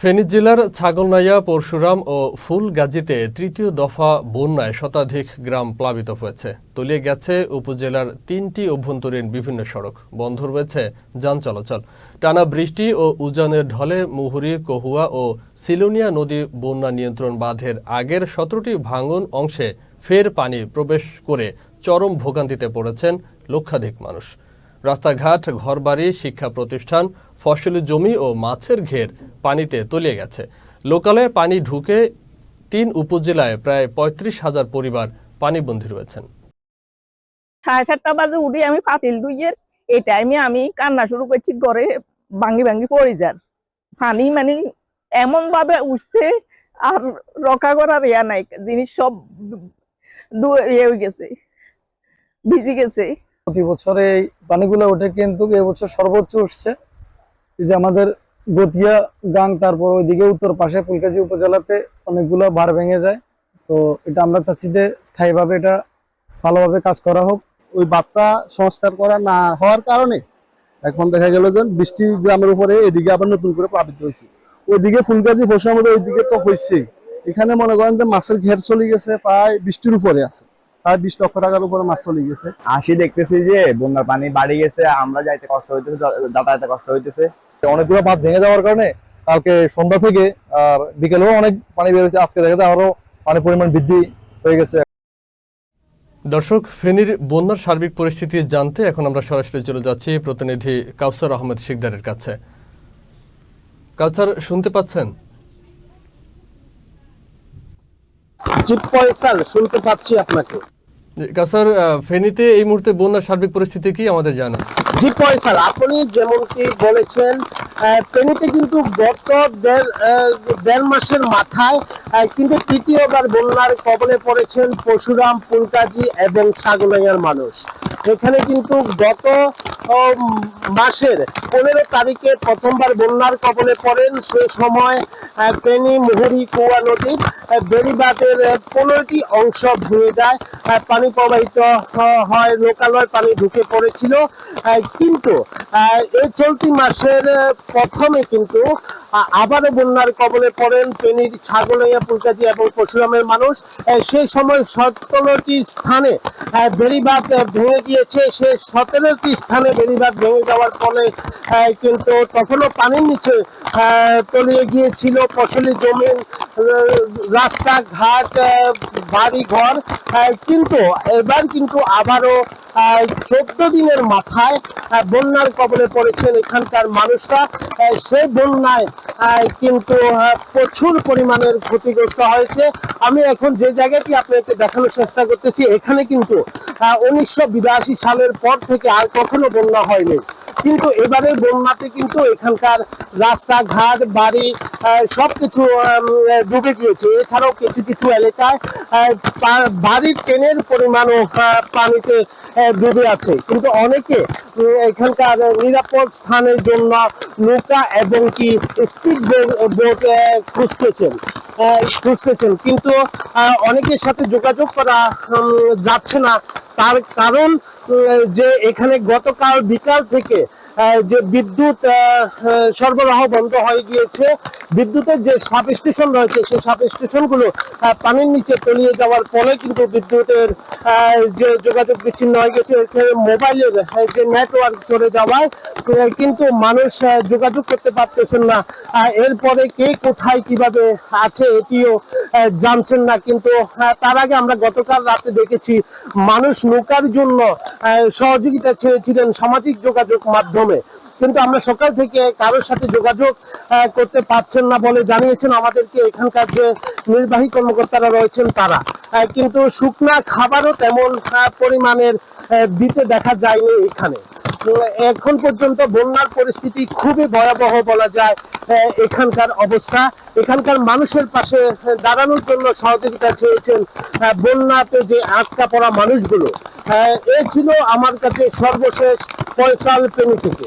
ফেনী জেলার ছাগলনাইয়া, পরশুরাম ও ফুলগাজীতে তৃতীয় দফা বন্যায় শতাধিক গ্রাম প্লাবিত হয়েছে। তলিয়ে গেছে উপজেলার তিনটি অভ্যন্তরীণ বিভিন্ন সড়ক। বন্ধ রয়েছে যান চলাচল। টানা বৃষ্টি ও উজানের ঢলে মুহুরি, কহুয়া ও সিলোনিয়া নদী বন্যা নিয়ন্ত্রণ বাঁধের আগের সতেরোটি ভাঙন অংশে ফের পানি প্রবেশ করে চরম ভোগান্তিতে পড়েছেন লক্ষাধিক মানুষ। রাস্তাঘাট, ঘরবাড়ি শিক্ষা প্রতিষ্ঠান ফসলি জমি ও মাছের ঘের পানিতে তলিয়ে গেছে। লোকালয়ে পানি ঢুকে তিন উপজেলায় প্রায় পঁয়ত্রিশ হাজার পরিবার পানিবন্দী রয়েছেন। সাড়ে সাতটা বাজে উঠে আমি পাতিল দুইয়ের, এই টাইমে আমি কান্না শুরু করছি, ঘরে ভাঙ্গি ভাঙ্গি পড়ে যান। পানি মানে এমন ভাবে উঠতে আর রক্ষা করার ইয়া নাই, জিনিস সব ইয়ে হয়ে গেছে, ভিজে গেছে। প্রতি বছরে এই পানিগুলো ওঠে, কিন্তু এবছর সর্বোচ্চ উঠছে। যে আমাদের গতিয়া গাং, তারপর ওইদিকে উত্তর পাশে ফুলকাজি উপজেলাতে অনেকগুলো বার ভেঙে যায়। তো এটা আমরা চাচ্ছি যে স্থায়ীভাবে এটা ভালোভাবে কাজ করা হোক। ওই বার্তা সংস্কার করা না হওয়ার কারণে এখন দেখা গেল যে বৃষ্টি গ্রামের উপরে এদিকে আবার নতুন করে প্লাবিত হয়েছে। ওইদিকে ফুলগাজি বসার আমাদের ওইদিকে তো হয়েছে। এখানে মনে করেন যে মাছের ঘের চলে গেছে, প্রায় বৃষ্টির উপরে আছে। প্রায় বিশ লক্ষ টাকার উপরে মাছ চলে গেছে। আসি দেখতেছি যে বন্যার পানি বাড়ি গেছে আমরা যাইতে কষ্ট হইতেছে যাতায়াতে কষ্ট হইতেছে। অনেকগুলো বাঁধ ভেঙে যাওয়ার কারণে কালকে সন্ধ্যা থেকে আর বিকেলেও অনেক পানি বেরোচ্ছে আজকে দেখা যায় আরও পানির পরিমাণ বৃদ্ধি হয়ে গেছে। দর্শক ফেনীর বন্যার সার্বিক পরিস্থিতি জানতে এখন আমরা সরাসরি চলে যাচ্ছি প্রতিনিধি কাউসার আহমেদ শিকদারের কাছে। কাউসার শুনতে পাচ্ছেন? জি পয়সাল শুনতে পাচ্ছি আপনাকে। জি, ফেনীতে এই মুহূর্তে বন্যার সার্বিক পরিস্থিতি কি আমাদের জানা? জি পয়সাল আপনি যেমনটি বলেছেন ফেনীতে কিন্তু গত দেড় মাসের মাথায় কিন্তু তৃতীয়বার বন্যার কবলে পড়েছেন পরশুরাম ফুলকাজি এবং ছাগলাইয়ার মানুষ। এখানে কিন্তু গত মাসের পনেরো তারিখে প্রথমবার বন্যার কবলে পড়েন। সে সময় ফেনী মুহুরী কুয়া আহ, বেড়িবাঁধের পনেরোটি অংশ ভেঙে যায়। পানি প্রবাহিত হয় লোকালয় পানি ঢুকে পড়েছিল। কিন্তু এই চলতি মাসের প্রথমে কিন্তু আবারও বন্যার কবলে পড়েন ফেনীর ছাগলাইয়া পুলকাজি এবং পরশুরামের মানুষ। সেই সময় সতেরোটি স্থানে বেড়িবাঁধ ভেঙে গিয়েছে। সে সতেরোটি স্থানে বেড়িবাঁধ ভেঙে যাওয়ার ফলে কিন্তু তখনও পানির নিচে আহ, তলিয়ে গিয়েছিল ফসলি জমি রাস্তাঘাট বাড়ি ঘর কিন্তু এবার কিন্তু আবারও চোদ্দ দিনের মাথায় বন্যার কবলে পড়েছেন এখানকার মানুষরা। আহ, সেই বন্যায় কিন্তু প্রচুর পরিমাণের ক্ষতিগ্রস্ত হয়েছে। আমি এখন যে জায়গাটি আপনাকে দেখানোর চেষ্টা করতেছি এখানে কিন্তু উনিশশো বিরাশি সালের পর থেকে আর কখনো বন্যা হয়নি। কিন্তু এবারে বন্যাতে কিন্তু এখানকার রাস্তাঘাট বাড়ি আহ, সবকিছু আম, ডুবে গিয়েছে। এছাড়াও কিছু কিছু এলাকায় বাড়ির ট্রেনের পরিমাণও পানিতে ডুবে আছে। কিন্তু অনেকে এখানকার নিরাপদ স্থানের জন্য নৌকা এবং কি স্পিড বোট খুঁজতেছেন। খুঁজতেছেন। কিন্তু অনেকের সাথে যোগাযোগ করা যাচ্ছে না। তার কারণ যে এখানে গতকাল বিকাল থেকে যে বিদ্যুৎ সরবরাহ বন্ধ হয়ে গিয়েছে। বিদ্যুতের যে সাব স্টেশন রয়েছে, সেই সাব স্টেশনগুলো পানির নিচে তলিয়ে যাওয়ার ফলে কিন্তু বিদ্যুতের যে যোগাযোগ বিচ্ছিন্ন হয়ে গেছে মোবাইলের যে নেটওয়ার্ক চলে যাওয়ায় কিন্তু মানুষ যোগাযোগ করতে পারতেছেন না। এরপরে কে কোথায় কীভাবে আছে এটিও জানছেন না, কিন্তু তার আগে আমরা গতকাল রাতে দেখেছি, মানুষ নৌকার জন্য সহযোগিতা চেয়েছিলেন সামাজিক যোগাযোগ মাধ্যমে কিন্তু আমরা সকাল থেকে কারোর সাথে যোগাযোগ করতে পারছেন না বলে জানিয়েছেন আমাদেরকে এখানকার যে নির্বাহী কর্মকর্তারা রয়েছেন তারা। কিন্তু শুকনা খাবারও তেমন পরিমাণের দিতে দেখা যায়নি এখানে। এখন পর্যন্ত বন্যার পরিস্থিতি খুবই ভয়াবহ বলা যায়। এখানকার অবস্থা। এখানকার মানুষের পাশে দাঁড়ানোর জন্য সহযোগিতা চেয়েছেন বন্যাতে যে আটকা পড়া মানুষগুলো। এ ছিল আমার কাছে সর্বশেষ পয়সাল প্রেমী থেকে।